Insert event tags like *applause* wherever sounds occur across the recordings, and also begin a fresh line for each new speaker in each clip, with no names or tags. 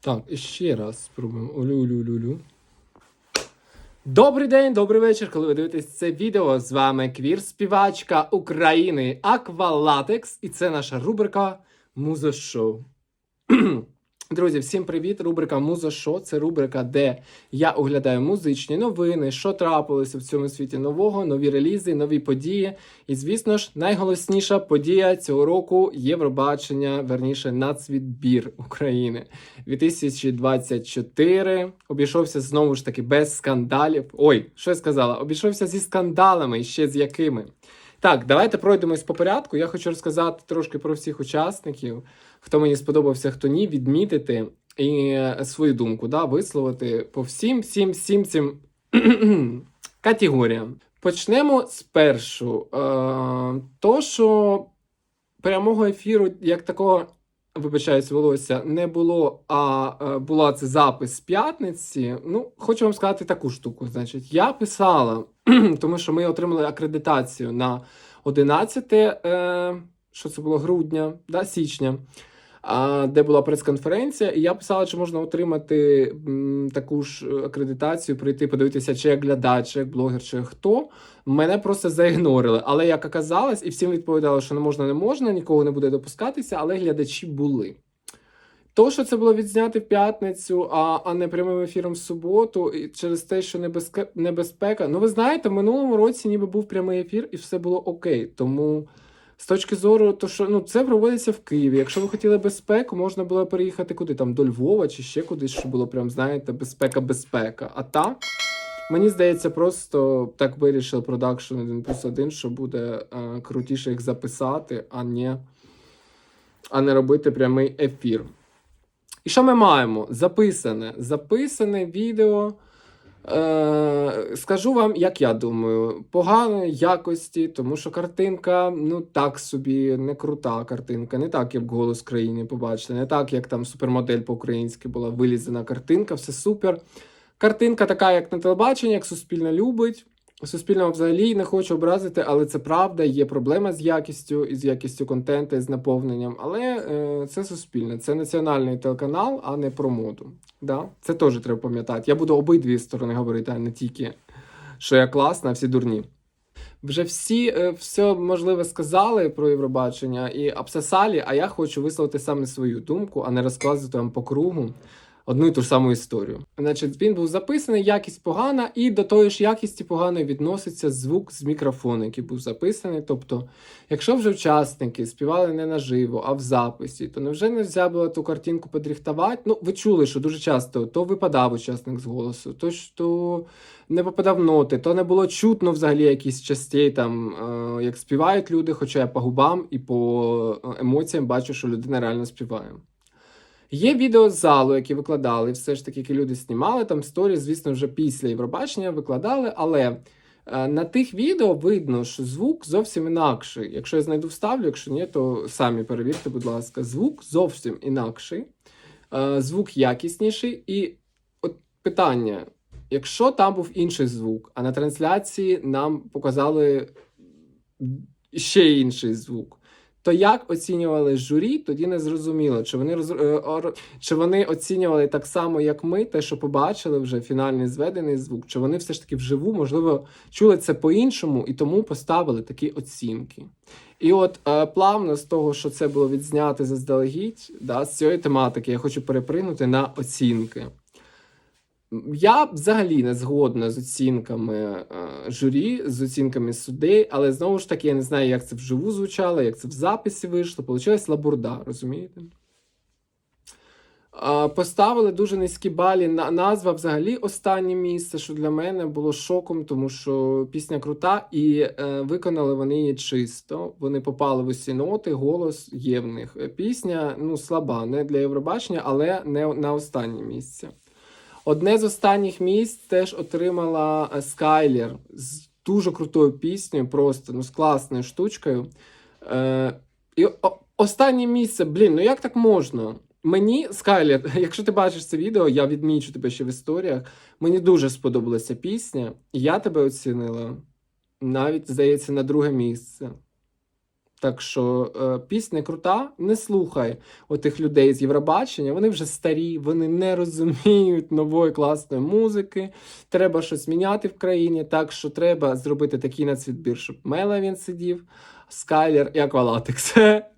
Так, ще раз спробуємо. Олю-лю-лю-лю. Добрий день, добрий вечір, коли ви дивитесь це відео. З вами квір-співачка України Аквалатекс, і це наша рубрика Муза Шоу. *clears throat* Друзі, всім привіт! Рубрика Муза Шо. Це рубрика, де я оглядаю музичні новини, що трапилося в цьому світі нового, нові релізи, нові події. І, звісно ж, найголосніша подія цього року Євробачення, верніше, нацвідбір України 2024. Обійшовся знову ж таки без скандалів. Ой, що я сказала? Обійшовся зі скандалами, ще з якими. Так, давайте пройдемось по порядку. Я хочу розказати трошки про всіх учасників, хто мені сподобався, хто ні, відмітити і свою думку, да, висловити по всім, всім, всім цим *clears throat* категоріям. Почнемо з першу. Е, то, що прямого ефіру, як такого, вибачаюсь, волосся, не було, а е, була це запис з п'ятниці. Ну, хочу вам сказати таку штуку. Значить, я писала, *clears throat* тому що ми отримали акредитацію на 11 е, що це було грудня, да, січня. Де була прес-конференція, і я писала, чи можна отримати таку ж акредитацію, прийти, подивитися, чи як глядач, чи як блогер, чи хто. Мене просто заігнорили. Але як оказалось, і всім відповідали, що не можна, не можна, нікого не буде допускатися, але глядачі були. То, що це було відзняти в п'ятницю, а, а не прямим ефіром в суботу, і через те, що небезпека. Ну, ви знаєте, в минулому році ніби був прямий ефір, і все було окей. Тому. З точки зору, то що ну це проводиться в Києві. Якщо ви хотіли безпеку, можна було переїхати куди там до Львова чи ще кудись, щоб було прям, знаєте, безпека, безпека. А так, мені здається, просто так вирішив продакшн 1 плюс 1, що буде е, крутіше їх записати, а не, а не робити прямий ефір. І що ми маємо? Записане. Записане відео. Е, скажу вам, як я думаю, поганої якості, тому що картинка, ну так собі, не крута картинка, не так, як голос країни побачили, не так, як там супермодель по-українськи була вилізена картинка, все супер. Картинка така, як на телебаченні, як Суспільна любить. Суспільно взагалі не хочу образити, але це правда, є проблема з якістю і з якістю контенту, і з наповненням. Але е, це суспільне, це національний телеканал, а не про моду. Да? Це теж треба пам'ятати. Я буду обидві сторони говорити, а не тільки, що я класна, а всі дурні. Вже всі е, все можливе сказали про Євробачення і обсосали, а я хочу висловити саме свою думку, а не розказувати вам по кругу одну і ту ж саму історію. Значить, він був записаний, якість погана, і до тої ж якісті поганої відноситься звук з мікрофону, який був записаний. Тобто, якщо вже учасники співали не наживо, а в записі, то невже не можна було ту картинку подріхтувати? Ну, ви чули, що дуже часто то випадав учасник з голосу, то що не попадав ноти, то не було чутно взагалі якісь частей, там, е, як співають люди, хоча я по губам і по е, емоціям бачу, що людина реально співає. Є відео залу, які викладали, все ж таки, які люди знімали там сторі, звісно, вже після Євробачення викладали, але е, на тих відео видно, що звук зовсім інакший. Якщо я знайду вставлю, якщо ні, то самі перевірте, будь ласка, звук зовсім інакший, е, звук якісніший. І от питання: якщо там був інший звук, а на трансляції нам показали ще інший звук. То як оцінювали журі, тоді не зрозуміло, чи вони роз... е, чи вони оцінювали так само, як ми, те, що побачили вже фінальний зведений звук, чи вони все ж таки вживу, можливо, чули це по-іншому і тому поставили такі оцінки. І от е, плавно з того, що це було відзнято заздалегідь, да, з цієї тематики я хочу перепригнути на оцінки. Я взагалі не згодна з оцінками е, журі, з оцінками судей, але знову ж таки я не знаю, як це вживу звучало, як це в записі вийшло. Получилась лабурда, розумієте? Поставили дуже низькі балі. Назва взагалі останнє місце, що для мене було шоком, тому що пісня крута, і е, виконали вони її чисто. Вони попали в усі ноти, голос є в них. Пісня ну, слаба, не для Євробачення, але не на останнє місце. Одне з останніх місць теж отримала Скайлер з дуже крутою піснею, просто ну, з класною штучкою. Е, і останнє місце, блін, ну як так можна? Мені, Скайлер, *laughs* якщо ти бачиш це відео, я відмічу тебе ще в історіях. Мені дуже сподобалася пісня, і я тебе оцінила навіть, здається, на друге місце. Так що е, пісня крута, не слухай отих людей з Євробачення. Вони вже старі, вони не розуміють нової класної музики. Треба щось міняти в країні. Так що треба зробити такий нацвідбір, щоб Мела він сидів, Скайлер і Аквалатекс *laughs*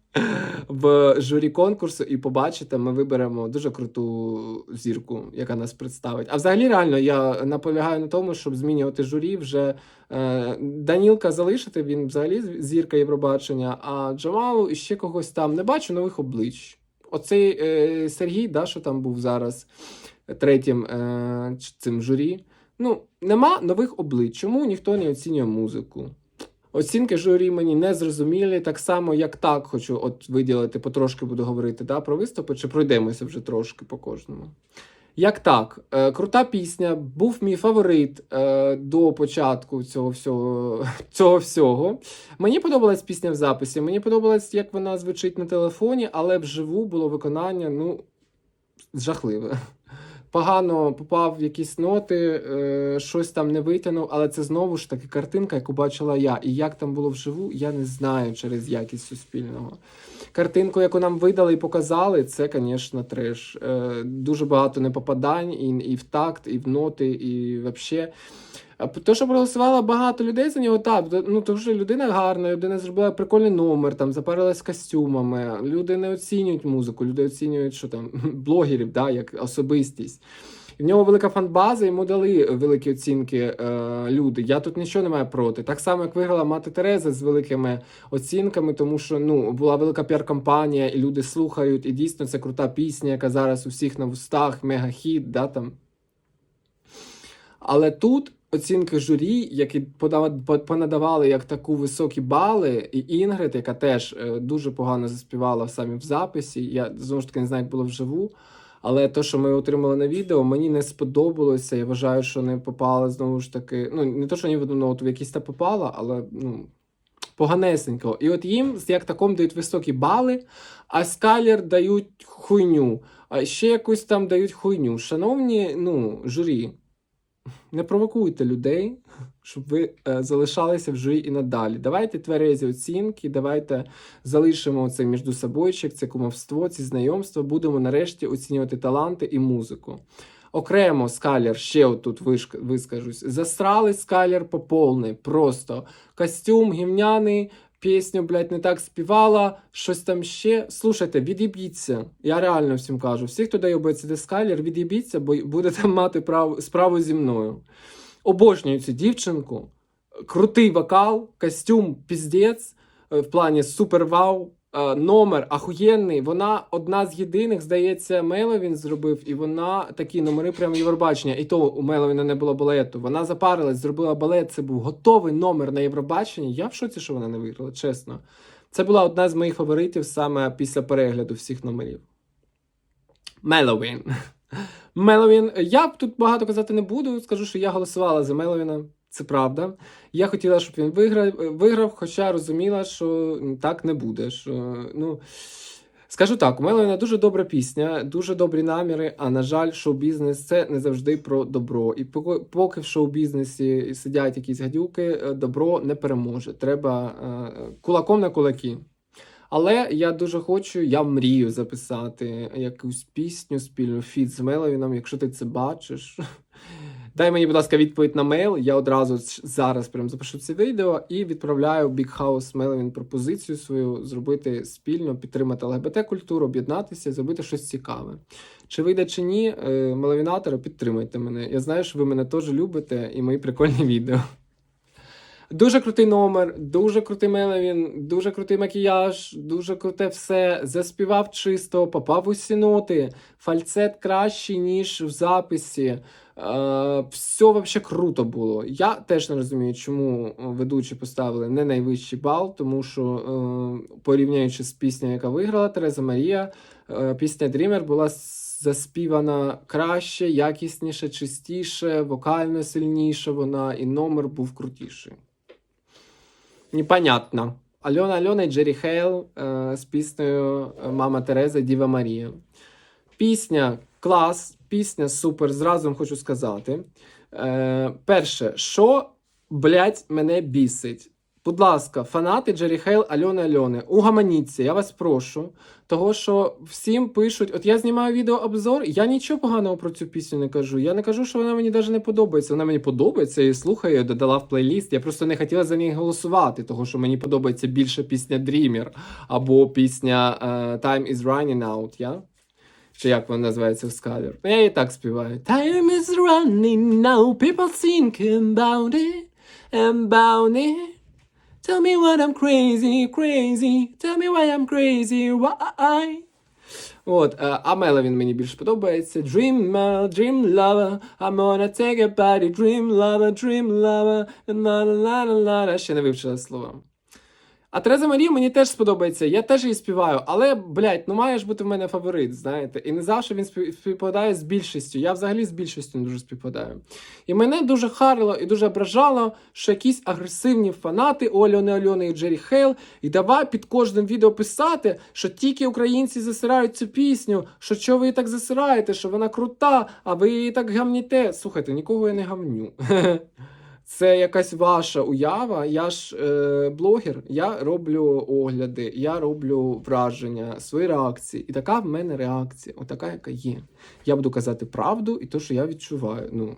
в журі конкурсу, і побачите, ми виберемо дуже круту зірку, яка нас представить. А взагалі, реально, я наполягаю на тому, щоб змінювати журі вже е, Данілка залишити, він взагалі зірка Євробачення, а Джамалу і ще когось там не бачу нових облич. Оцей е, Сергій, да, що там був зараз третім е, цим журі. Ну, нема нових облич. Чому ніхто не оцінює музику? Оцінки журі мені не зрозумілі, так само, як так хочу от виділити, потрошки буду говорити да, про виступи, чи пройдемося вже трошки по кожному. Як так, е, крута пісня, був мій фаворит е, до початку цього всього, *laughs* цього всього. Мені подобалась пісня в записі, мені подобалось, як вона звучить на телефоні, але вживу було виконання ну, жахливе. Погано попав в якісь ноти, е, щось там не витягнув, але це знову ж таки картинка, яку бачила я. І як там було вживу, я не знаю через якість суспільного. Картинку, яку нам видали і показали, це, звісно, треш. Е, дуже багато непопадань і, і в такт, і в ноти, і взагалі. То, що проголосувало багато людей за нього, так, ну тому що людина гарна, людина зробила прикольний номер, там запарилась костюмами. Люди не оцінюють музику, люди оцінюють, що там *laughs* блогерів, да, як особистість. В нього велика фанбаза, йому дали великі оцінки е, люди. Я тут нічого не маю проти. Так само, як виграла мати Тереза з великими оцінками, тому що ну була велика піар-кампанія, і люди слухають, і дійсно це крута пісня, яка зараз у всіх на вустах, мега-хіт, да, там. Але тут оцінки журі, які понадавали як таку високі бали, і Інгрид, яка теж е, дуже погано заспівала саме в записі. Я знову ж таки не знаю, як було вживу. Але те, що ми отримали на відео, мені не сподобалося. Я вважаю, що не попала знову ж таки. Ну, не то, що ні в одну ноту, в якісь та попала, але ну, поганесенько. І от їм, як такому, дають високі бали, а скалер дають хуйню. А ще якусь там дають хуйню. Шановні, ну, журі, не провокуйте людей, щоб ви е, залишалися в журі і надалі. Давайте тверезі оцінки, давайте залишимо це цей міждусобойчик, це кумовство, ці знайомства. Будемо нарешті оцінювати таланти і музику. Окремо скалер, ще отут вискажусь. Засрали скалер по повний. Просто костюм гімняний, пісню, блядь, не так співала, щось там ще. Слушайте, від'їбіться. Я реально всім кажу. Всі, хто дає обецьди скалер, від'їбіться, бо будете *laughs* мати прав... справу зі мною. Обожнюю цю дівчинку. Крутий вокал, костюм піздець, е, в плані супер вау. Е, Номер ахуєнний. Вона одна з єдиних, здається, Меловін зробив, і вона такі номери прямо Євробачення. І то у Меловіна не було балету. Вона запарилась, зробила балет. Це був готовий номер на Євробачення. Я в шоці, що вона не виграла, чесно. Це була одна з моїх фаворитів саме після перегляду всіх номерів. Меловін. *laughs* Меловін. Я тут багато казати не буду. Скажу, що я голосувала за Меловіна. Це правда. Я хотіла, щоб він виграв, виграв, хоча розуміла, що так не буде. Що, ну, скажу так, у Меловіна дуже добра пісня, дуже добрі наміри, а на жаль, шоу-бізнес це не завжди про добро. І поки, в шоу-бізнесі сидять якісь гадюки, е, добро не переможе. Треба е, кулаком на кулаки. Але я дуже хочу, я мрію записати якусь пісню спільну фіт з Меловіном, якщо ти це бачиш. Дай мені, будь ласка, відповідь на мейл. Я одразу зараз прям запишу це відео і відправляю Big House Melvin пропозицію свою зробити спільно, підтримати ЛГБТ-культуру, об'єднатися, зробити щось цікаве. Чи вийде чи ні, е, меловінатори, підтримайте мене. Я знаю, що ви мене теж любите і мої прикольні відео. Дуже крутий номер, дуже крутий мелевін, дуже крутий макіяж, дуже круте все. Заспівав чисто, попав усі ноти. Фальцет кращий, ніж в записі. Е, все взагалі круто було. Я теж не розумію, чому е, ведучі поставили не найвищий бал, тому що е, порівняючи з піснею, яка виграла Тереза Марія, пісня Dreamer була заспівана краще, якісніше, чистіше, вокально сильніше вона, і номер був крутіший. Непонятно. Альона Альона і Джері Хейл з піснею Мама Тереза Діва Марія. Пісня клас, пісня супер. Зразу вам хочу сказати. Е, перше, що, блядь, мене бісить. Будь ласка, фанати Джері Хейл, Альони Альони, угаманіться, я вас прошу. Того, що всім пишуть, от я знімаю відеообзор, я нічого поганого про цю пісню не кажу. Я не кажу, що вона мені навіть не подобається. Вона мені подобається і слухаю, додала в плейліст. Я просто не хотіла за неї голосувати, того що мені подобається більше пісня Dreamer або пісня е, Time is running out. Я? Чи як вона називається? Ну, я її так співаю. Time is running out, people thinking about it, about it. Tell me what I'm crazy, crazy. Tell me why I'm crazy, why? От, е, а Меловін мені більше подобається. Dream, uh, dream lover, I'm gonna take a body, dream lover, dream lover, la la la la la Ще не вивчила слова. А Тереза Марія мені теж сподобається, я теж її співаю, але, блядь, ну має ж бути в мене фаворит, знаєте. І не завжди він спів- співпадає з більшістю. Я взагалі з більшістю не дуже співпадаю. І мене дуже харило і дуже ображало, що якісь агресивні фанати у Альони і Джері Хейл, і давай під кожним відео писати, що тільки українці засирають цю пісню, що що ви її так засираєте, що вона крута, а ви її так гамніте. Слухайте, нікого я не гамню. *laughs* Це якась ваша уява. Я ж е, блогер, я роблю огляди, я роблю враження, свої реакції. І така в мене реакція, отака, яка є. Я буду казати правду і те, що я відчуваю. Ну,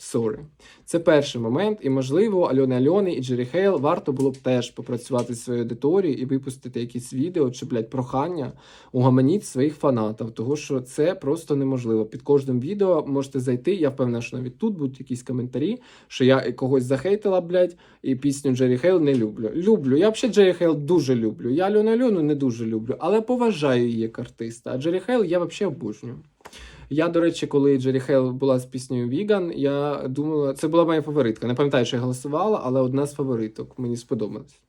sorry. Це перший момент, і можливо, Альони Альони і Джері Хейл варто було б теж попрацювати зі своєю аудиторією і випустити якісь відео чи, блядь, прохання угаманіть своїх фанатів, того що це просто неможливо. Під кожним відео можете зайти. Я впевнена, що навіть тут будуть якісь коментарі, що я когось захейтила, блядь, і пісню Джері Хейл не люблю. Люблю. Я взагалі Джері Хейл дуже люблю. Я Альону Альону не дуже люблю, але поважаю її як артиста. А Джері Хейл я взагалі обожнюю. Я, до речі, коли Джері Хейл була з піснею Віган, я думала, це була моя фаворитка. Не пам'ятаю, що я голосувала, але одна з фавориток. Мені сподобалась.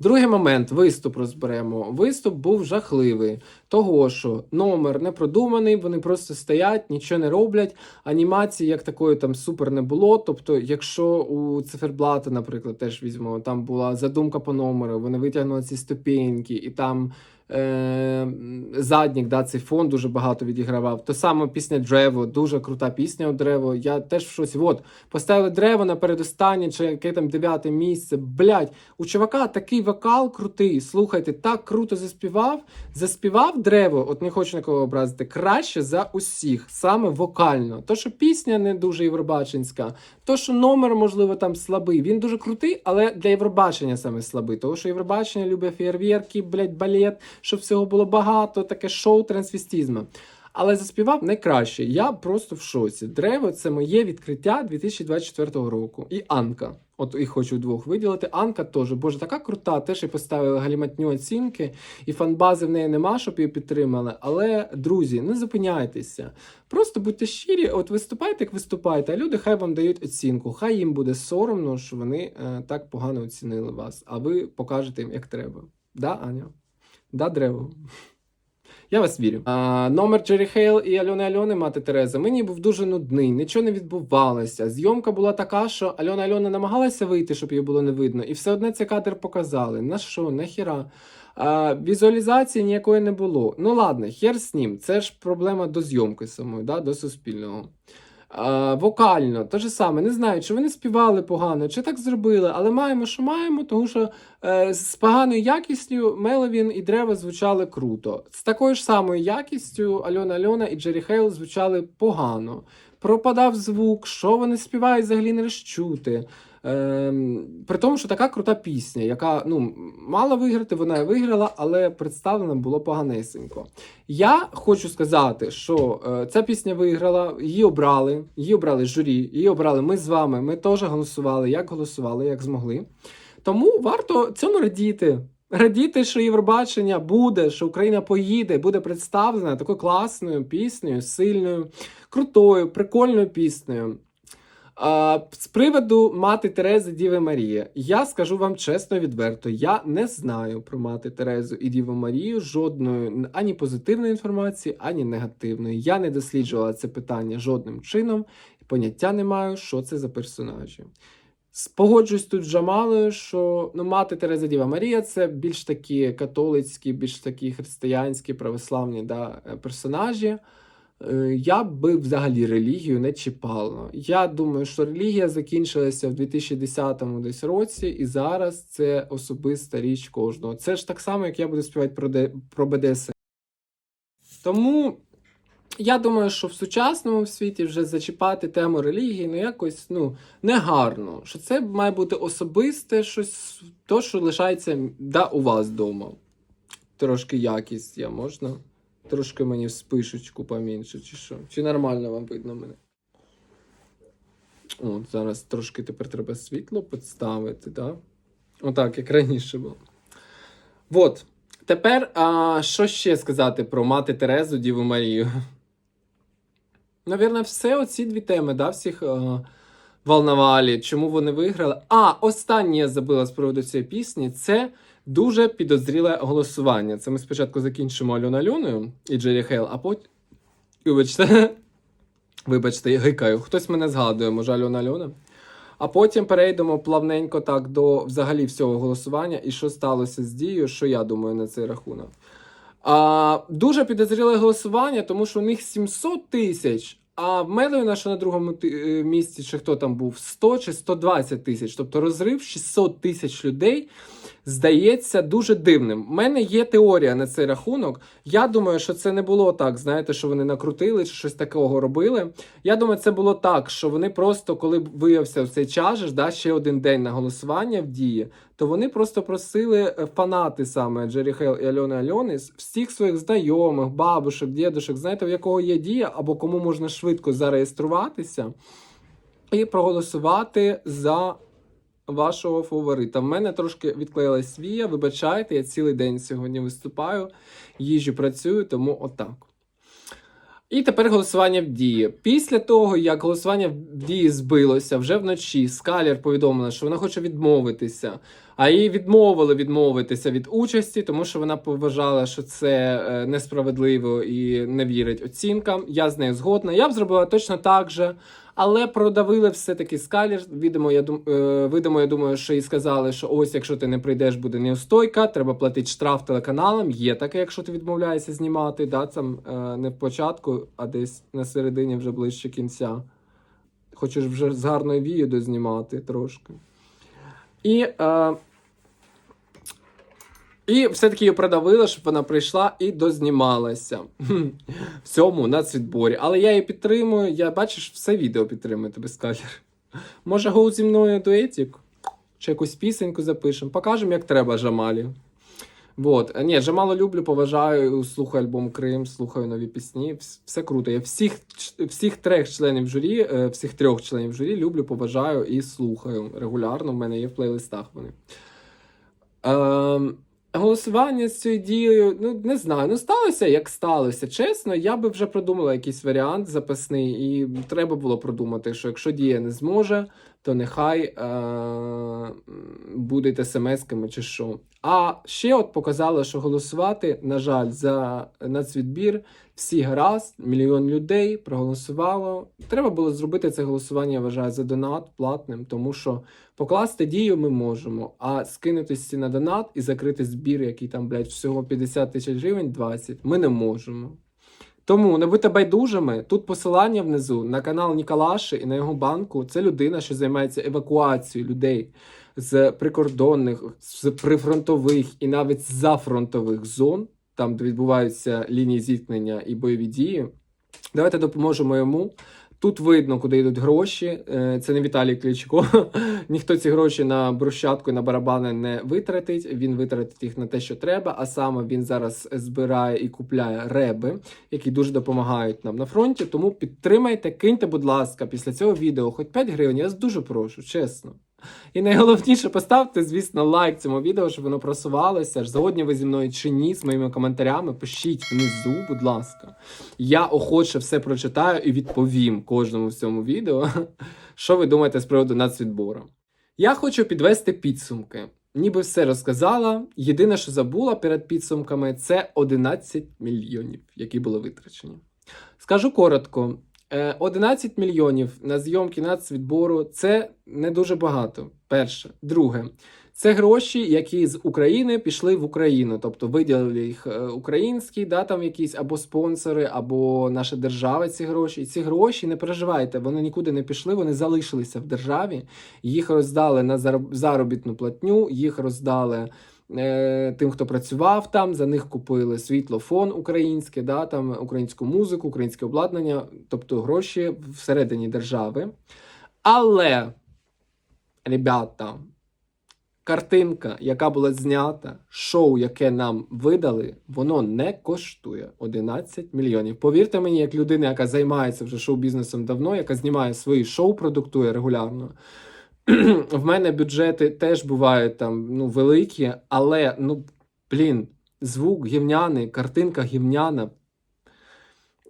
Другий момент виступ розберемо. Виступ був жахливий. Того, що номер не продуманий, вони просто стоять, нічого не роблять. Анімації як такої там супер не було. Тобто, якщо у циферблата, наприклад, теж візьмемо, там була задумка по номеру, вони витягнули ці ступеньки, і там е, заднік, да, цей фон дуже багато відігравав. То саме пісня Древо, дуже крута пісня у Древо. Я теж в шоці. От, поставили Древо на передостаннє, чи яке там дев'яте місце. Блять, у чувака такий вокал крутий. Слухайте, так круто заспівав. Заспівав Древо, от не хочу нікого образити, краще за усіх, саме вокально. То, що пісня не дуже євробаченська, то, що номер, можливо, там слабий. Він дуже крутий, але для Євробачення саме слабий. Тому що Євробачення любить фєєрверки, блять, балет, щоб всього було багато, таке шоу трансвестізму. Але заспівав найкраще. Я просто в шоці. Древо це моє відкриття 2024 року. І Анка. От і хочу двох виділити. Анка теж, боже, така крута. Теж і поставили галіматню оцінки, і фанбази в неї нема, щоб її підтримали. Але, друзі, не зупиняйтеся. Просто будьте щирі, от виступайте, як виступаєте, а люди хай вам дають оцінку. Хай їм буде соромно, що вони е, так погано оцінили вас, а ви покажете їм, як треба. Да, Аня? Да, Древо? Я вас вірю. А, номер Джері Хейл і Альони Альони, мати Тереза, мені був дуже нудний, нічого не відбувалося. Зйомка була така, що Альона Альона намагалася вийти, щоб її було не видно, і все одне цей кадр показали. На що, нахіра? А, візуалізації ніякої не було. Ну ладно, хер з ним. Це ж проблема до зйомки самої, да, до суспільного. Вокально, те ж саме, не знаю, чи вони співали погано, чи так зробили, але маємо, що маємо, тому що е, з поганою якістю Меловін і Древо звучали круто. З такою ж самою якістю Альона Альона і Джері Хейл звучали погано. Пропадав звук, що вони співають, взагалі не розчути. Ем, при тому, що така крута пісня, яка ну, мала виграти, вона і виграла, але представлена було поганесенько. Я хочу сказати, що е, ця пісня виграла, її обрали, її обрали журі, її обрали ми з вами. Ми теж голосували, як голосували, як змогли. Тому варто цьому радіти. Радіти, що Євробачення буде, що Україна поїде, буде представлена такою класною піснею, сильною, крутою, прикольною піснею. А, з приводу мати Терези Діви Марії, я скажу вам чесно і відверто, я не знаю про мати Терезу і Діву Марію жодної ані позитивної інформації, ані негативної. Я не досліджувала це питання жодним чином, і поняття не маю, що це за персонажі. Погоджуюсь тут з Джамалою, що ну, мати Тереза Діва Марія це більш такі католицькі, більш такі християнські, православні да, е, персонажі. Е, я би взагалі релігію не чіпала. Я думаю, що релігія закінчилася в 2010 десь році, і зараз це особиста річ кожного. Це ж так само, як я буду співати про, Де- про БДСМ. Тому я думаю, що в сучасному світі вже зачіпати тему релігії ну якось ну, негарно. Що це має бути особисте щось, то, що лишається да, у вас вдома. Трошки якість є, можна? Трошки мені в спишечку поменше, чи що? Чи нормально вам видно мене? От, зараз трошки тепер треба світло підставити, так? Отак, як раніше було. От. Тепер, а, що ще сказати про мати Терезу, Діву Марію? Навірно, все оці дві теми, да, всіх а, волновали, чому вони виграли. А, останнє я забула з приводу цієї пісні. Це дуже підозріле голосування. Це ми спочатку закінчимо Альона Альоною і Джері Хейл, а потім. Вибачте. *laughs* Вибачте, я гикаю. Хтось мене згадує, може Альона Альона. А потім перейдемо плавненько так до взагалі всього голосування і що сталося з дією, що я думаю на цей рахунок. А, дуже підозріле голосування, тому що у них 700 тисяч, а в Меловіна, що на другому е, місці, чи хто там був, 100 чи 120 тисяч. Тобто розрив 600 тисяч людей здається дуже дивним. У мене є теорія на цей рахунок. Я думаю, що це не було так, знаєте, що вони накрутили чи щось такого робили. Я думаю, це було так, що вони просто, коли виявився цей ж, да, ще один день на голосування в дії, то вони просто просили е, фанати саме Джері Хейл і Альони Альони з всіх своїх знайомих, бабушек, дідушек, знаєте, в якого є дія, або кому можна швидко зареєструватися і проголосувати за вашого фаворита. В мене трошки відклеїлась свія. Вибачайте, я цілий день сьогодні виступаю, їжджу, працюю, тому отак. І тепер голосування в дії. Після того, як голосування в дії збилося вже вночі, Скалір повідомила, що вона хоче відмовитися. А їй відмовили відмовитися від участі, тому що вона поважала, що це е, несправедливо і не вірить оцінкам. Я з нею згодна. Я б зробила точно так же. Але продавили все-таки скалір. Видимо, я дум... е, видимо, я думаю, що і сказали, що ось якщо ти не прийдеш, буде неустойка, треба платити штраф телеканалам. Є таке, якщо ти відмовляєшся знімати. Да, там е, не в початку, а десь на середині вже ближче кінця. Хочеш вже з гарною вією дознімати трошки. І, е, і все-таки її продавили, щоб вона прийшла і дознімалася в цьому нацвідборі. Але я її підтримую. Я бачиш, все відео підтримую тебе скалер. Може, гоу зі мною дуетик? Чи якусь пісеньку запишемо. Покажемо, як треба Жамалі. Вот. Ні, Жамалу люблю, поважаю, слухаю альбом Крим, слухаю нові пісні. Все круто. Я всіх, всіх трьох членів журі, е, всіх трьох членів журі люблю, поважаю і слухаю регулярно. В мене є в плейлистах вони. Ем, голосування з цією дією, ну не знаю, ну сталося як сталося. Чесно, я би вже продумала якийсь варіант запасний, і треба було продумати, що якщо дія не зможе, то нехай е- буде смс-ками чи що. А ще от показало, що голосувати, на жаль, за нацвідбір всі гаразд, мільйон людей проголосувало. Треба було зробити це голосування, я вважаю, за донат платним, тому що покласти дію ми можемо, а скинутися на донат і закрити збір, який там, блядь, всього 50 тисяч гривень, 20, ми не можемо. Тому не будьте байдужими. Тут посилання внизу на канал Ніколаши і на його банку. Це людина, що займається евакуацією людей з прикордонних, з прифронтових і навіть з зафронтових зон, там де відбуваються лінії зіткнення і бойові дії. Давайте допоможемо йому. Тут видно, куди йдуть гроші. Е, Це не Віталій Кличко. *laughs* Ніхто ці гроші на брусчатку і на барабани не витратить. Він витратить їх на те, що треба. А саме він зараз збирає і купляє реби, які дуже допомагають нам на фронті. Тому підтримайте, киньте, будь ласка, після цього відео хоч 5 гривень. Я вас дуже прошу, чесно. І найголовніше, поставте, звісно, лайк цьому відео, щоб воно просувалося. Згодні ви зі мною чи ні, з моїми коментарями. Пишіть внизу, будь ласка. Я охоче все прочитаю і відповім кожному в цьому відео. *laughs* Що ви думаєте з приводу нацвідбору? Я хочу підвести підсумки. Ніби все розказала. Єдине, що забула перед підсумками, це 11 мільйонів, які були витрачені. Скажу коротко: 11 мільйонів на зйомки нацвідбору це не дуже багато. Перше. Друге, Це гроші, які з України пішли в Україну, тобто виділили їх е, українські, да, там якісь або спонсори, або наша держава. Ці гроші. І ці гроші не переживайте, вони нікуди не пішли, вони залишилися в державі. Їх роздали на зароб- заробітну платню, їх роздали е, тим, хто працював там. За них купили світлофон українське, да, там українську музику, українське обладнання, тобто гроші всередині держави. Але, ребята, картинка, яка була знята, шоу, яке нам видали, воно не коштує 11 мільйонів. Повірте мені, як людина, яка займається вже шоу-бізнесом давно, яка знімає свої шоу, продуктує регулярно. *clears throat* В мене бюджети теж бувають там ну, великі, але ну, блін, звук гівняний, картинка гівняна,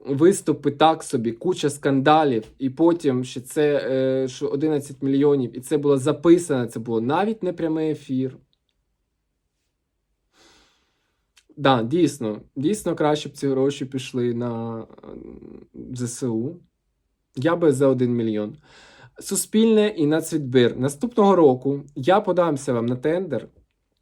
виступи так собі, куча скандалів, і потім ще це е, що 11 мільйонів, і це було записано, це було навіть не прямий ефір. Да, дійсно, дійсно краще б ці гроші пішли на ЗСУ. Я би за 1 мільйон. Суспільне і нацвідбір. Наступного року я подамся вам на тендер.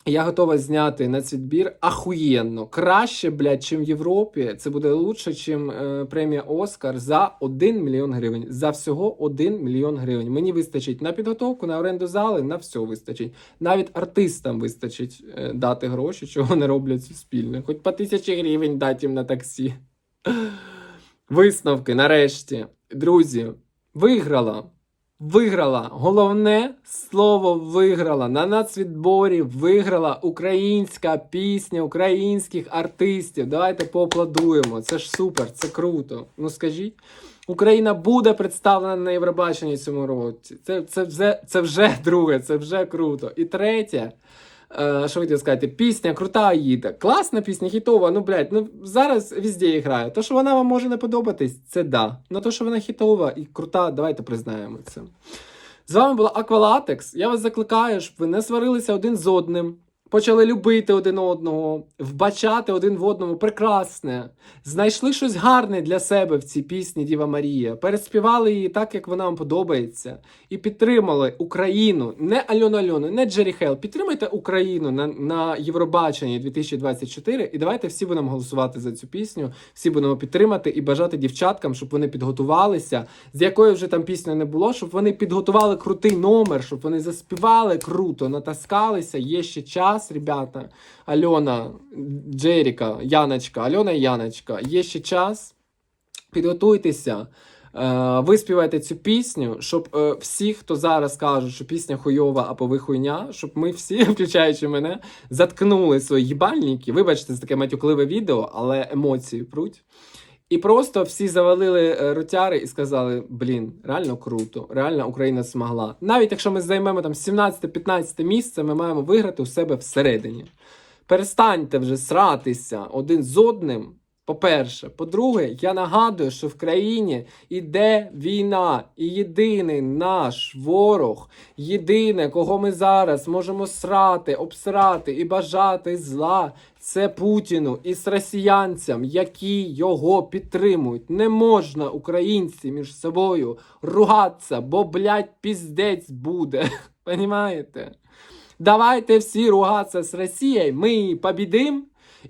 Я готова зняти нацвідбір ахуєнно. Краще, блядь, чим в Європі. Це буде лучше, чим е, премія Оскар за 1 мільйон гривень. За всього 1 мільйон гривень. Мені вистачить на підготовку, на оренду зали, на все вистачить. Навіть артистам вистачить е, дати гроші, чого не роблять суспільне. Хоч по тисячі гривень дати їм на таксі. Висновки нарешті. Друзі, виграла. Виграла. Головне слово виграла. На нацвідборі виграла українська пісня українських артистів. Давайте поаплодуємо. Це ж супер, це круто. Ну скажіть. Україна буде представлена на Євробаченні цьому році. Це, це, вже, це вже друге, це вже круто. І третє. Е, що хотів сказати, пісня крута їде. Класна пісня, хітова. Ну, блядь, ну зараз везде її грає. То, що вона вам може не подобатись, це да. Ну то, що вона хітова і крута, давайте признаємо це. З вами була Аквалатекс. Я вас закликаю, щоб ви не сварилися один з одним. Почали любити один одного, вбачати один в одному. Прекрасне, знайшли щось гарне для себе в цій пісні Діва Марія, переспівали її так, як вона вам подобається, і підтримали Україну, не Альону Альону, не Джері Хейл. Підтримайте Україну на, на Євробаченні 2024. І давайте всі будемо голосувати за цю пісню, всі будемо підтримати і бажати дівчаткам, щоб вони підготувалися, з якої вже там пісні не було, щоб вони підготували крутий номер, щоб вони заспівали круто, натаскалися. Є ще час, ребята. Альона, Джеріка, Яночка, Альона і Яночка, є ще час. Підготуйтеся. Е, Ви співайте цю пісню, щоб е, всі, хто зараз кажуть, що пісня хуйова або ви хуйня, щоб ми всі, *laughs* включаючи мене, заткнули свої їбальники. Вибачте, це таке матюкливе відео, але емоції пруть. І просто всі завалили рутяри ротяри і сказали: блін, реально круто, реально Україна змогла. Навіть якщо ми займемо там 17-15 місце, ми маємо виграти у себе всередині. Перестаньте вже сратися один з одним. По-перше, по-друге, я нагадую, що в країні іде війна, і єдиний наш ворог, єдине, кого ми зараз можемо срати, обсрати і бажати зла, це Путіну і з росіянцям, які його підтримують. Не можна українці між собою ругатися, бо, блядь, піздець буде. *laughs* Понімаєте? Давайте всі ругатися з Росією, ми побідимо.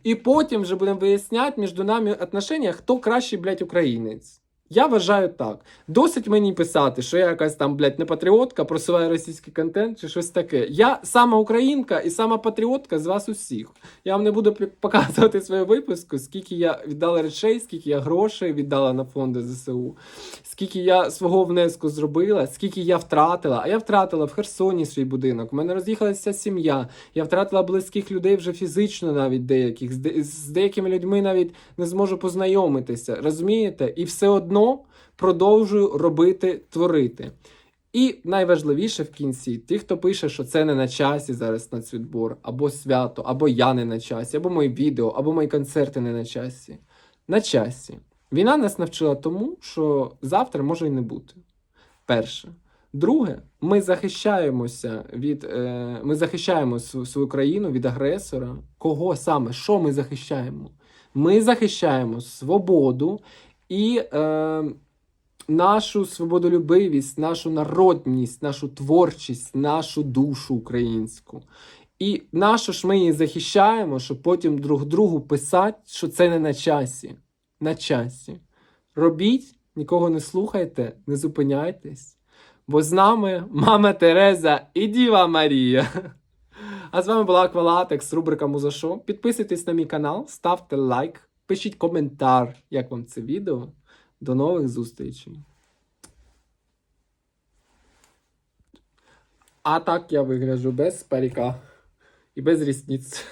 І потім вже будемо виясняти між нами отношення, хто кращий, блядь, українець. Я вважаю так. Досить мені писати, що я якась там, блядь, не патріотка, просуваю російський контент чи щось таке. Я сама українка і сама патріотка з вас усіх. Я вам не буду показувати свою виписку, скільки я віддала речей, скільки я грошей віддала на фонди ЗСУ, скільки я свого внеску зробила, скільки я втратила. А я втратила в Херсоні свій будинок. У мене роз'їхалася сім'я. Я втратила близьких людей вже фізично, навіть деяких. З деякими людьми навіть не зможу познайомитися. Розумієте? І все одно продовжую робити, творити. І найважливіше в кінці, ті, хто пише, що це не на часі зараз нацвідбор, або свято, або я не на часі, або мої відео, або мої концерти не на часі. На часі. Війна нас навчила тому, що завтра може і не бути. Перше. Друге, ми захищаємося від е, ми захищаємо св- свою країну від агресора. Кого саме? Що ми захищаємо? Ми захищаємо свободу і е, нашу свободолюбивість, нашу народність, нашу творчість, нашу душу українську. І нащо ж ми її захищаємо, щоб потім друг другу писати, що це не на часі. На часі. Робіть, нікого не слухайте, не зупиняйтесь. Бо з нами мама Тереза і Діва Марія. А з вами була Аквалатекс, рубрика Музашо. Підписуйтесь на мій канал, ставте лайк, пишіть коментар, як вам це відео. До нових зустрічей. А так я вигляжу без паріка і без рісниць.